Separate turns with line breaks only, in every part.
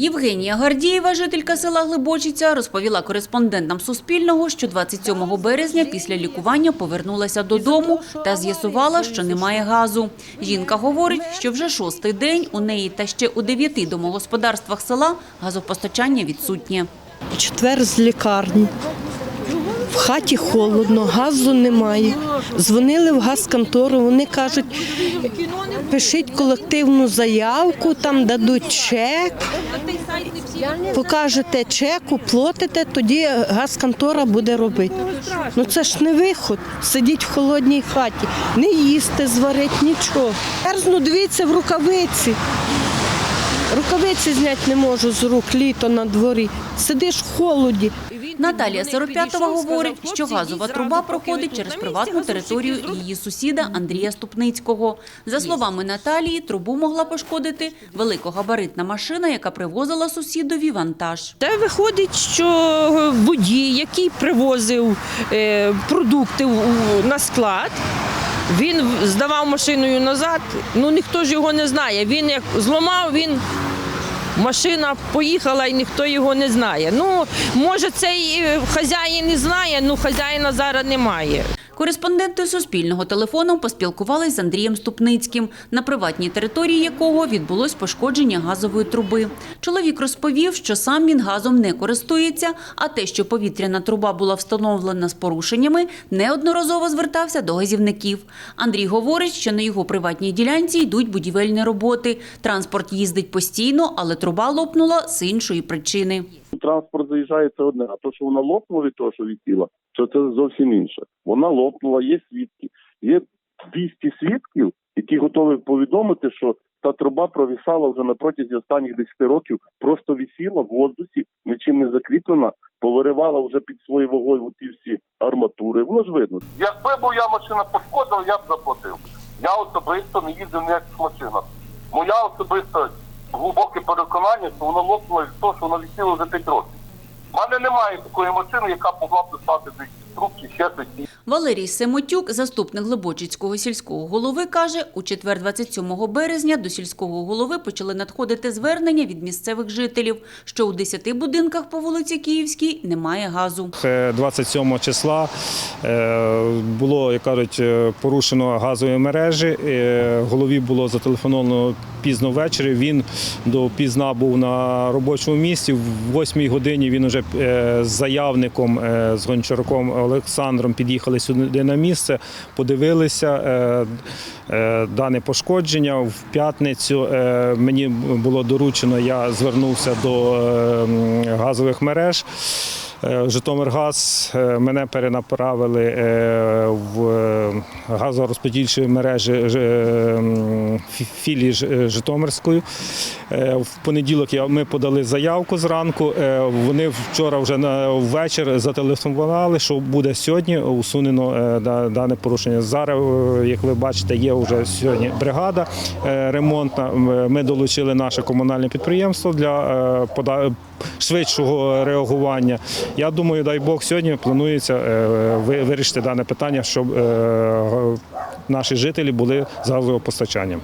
Євгенія Гардієва, жителька села Глибочиця, розповіла кореспондентам Суспільного, що 27 березня після лікування повернулася додому та з'ясувала, що немає газу. Жінка говорить, що вже шостий день у неї та ще у дев'яти домогосподарствах села газопостачання відсутнє.
Четвер з лікарні. Хаті холодно, газу немає. Дзвонили в газконтору, вони кажуть, пишіть колективну заявку, там дадуть чек. Покажете чек, уплатите, тоді газконтора буде робити. Ну це ж не виход. Сидіть в холодній хаті, не їсти, зварити, нічого. Мерзну, дивіться в рукавиці. Рукавиці зняти не можу з рук літо на дворі. Сидиш в холоді.
Наталія Сиропятова говорить, що газова труба проходить через приватну територію її сусіда Андрія Ступницького. За словами Наталії, трубу могла пошкодити великогабаритна машина, яка привозила сусідові вантаж.
Та виходить, що водій, який привозив е, продукти на склад, він здавав машиною назад. Ну ніхто ж його не знає. Він як зламав, він. Машина поїхала і ніхто його не знає. Ну, може, цей е, хазяїн і знає, але хазяїна зараз немає.
Кореспонденти Суспільного телефоном поспілкувались з Андрієм Ступницьким, на приватній території якого відбулось пошкодження газової труби. Чоловік розповів, що сам він газом не користується, а те, що повітряна труба була встановлена з порушеннями, неодноразово звертався до газівників. Андрій говорить, що на його приватній ділянці йдуть будівельні роботи. Транспорт їздить постійно, але труба лопнула з іншої причини.
Транспорт заїжджає це одне, а то, що вона лопнула від того, що висіла, то це зовсім інше. Вона лопнула, є свідки. Є 200 свідків, які готові повідомити, що та труба провісала вже на протязі останніх 10 років, просто висіла в воздусі, нічим не закріплена, повиривала вже під своєю вагою ті всі арматури. Воно ж видно. Якби бо я машина пошкодила, я б заплатив. Я особисто не їздив ніяких машинах. Моя особиста глибоке переконання, що воно лопнуло від що воно літіло за 5 років. У мене немає такої машини, яка могла б достати до чи.
Валерій Семотюк, заступник Глибочицького сільського голови, каже, у четвер 27 березня до сільського голови почали надходити звернення від місцевих жителів, що у 10 будинках по вулиці Київській немає газу.
Е, 27 числа е, було, як кажуть, е, порушено газові мережі. Е, Голові було зателефоновано пізно ввечері. Він до пізна був на робочому місці. В 8 годині він вже е, з заявником з Гончаруком Олександром під'їхали сюди на місце, подивилися е, е, дане пошкодження. В п'ятницю е, мені було доручено, я звернувся до газових мереж. Е, Житомиргаз е, мене перенаправили е, в газорозподільчі мережі філії Житомирської. В понеділок ми подали заявку зранку. Вони вчора вже на вечір зателефонували, що буде сьогодні усунено да- дане порушення. Зараз, як ви бачите, є вже сьогодні бригада ремонтна. Ми долучили наше комунальне підприємство для швидшого реагування. Я думаю, дай Бог, сьогодні планується е, вирішити дане питання, щоб е, наші жителі були з газопостачанням.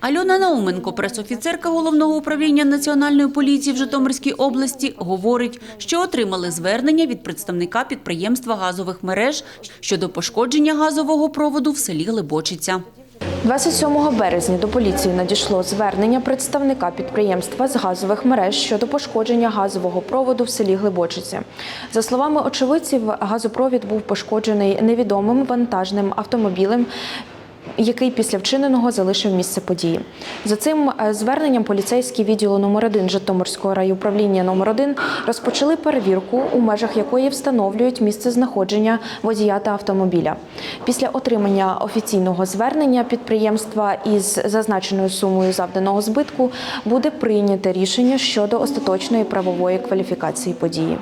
Альона Науменко, пресофіцерка головного управління національної поліції в Житомирській області, говорить, що отримали звернення від представника підприємства газових мереж щодо пошкодження газового проводу в селі Глибочиця.
27 березня до поліції надійшло звернення представника підприємства з газових мереж щодо пошкодження газового проводу в селі Глибочиці. За словами очевидців, газопровід був пошкоджений невідомим вантажним автомобілем. Який після вчиненого залишив місце події. За цим е, зверненням поліцейські відділу номер 1 Житомирського райуправління номер 1 розпочали перевірку, у межах якої встановлюють місце знаходження водія та автомобіля. Після отримання офіційного звернення підприємства із зазначеною сумою завданого збитку буде прийняте рішення щодо остаточної правової кваліфікації події.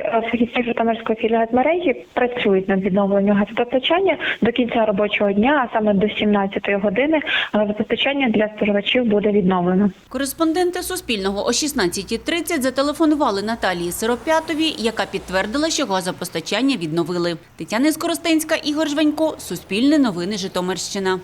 Фахівці Житомирської філії газмережі працюють над відновленням газопостачання до кінця робочого дня, а саме до 17-ї години газопостачання для споживачів буде відновлено.
Кореспонденти Суспільного о 16.30 зателефонували Наталії Сиропятовій, яка підтвердила, що газопостачання відновили. Тетяна Скоростенська, Ігор Жванько, Суспільне новини Житомирщина.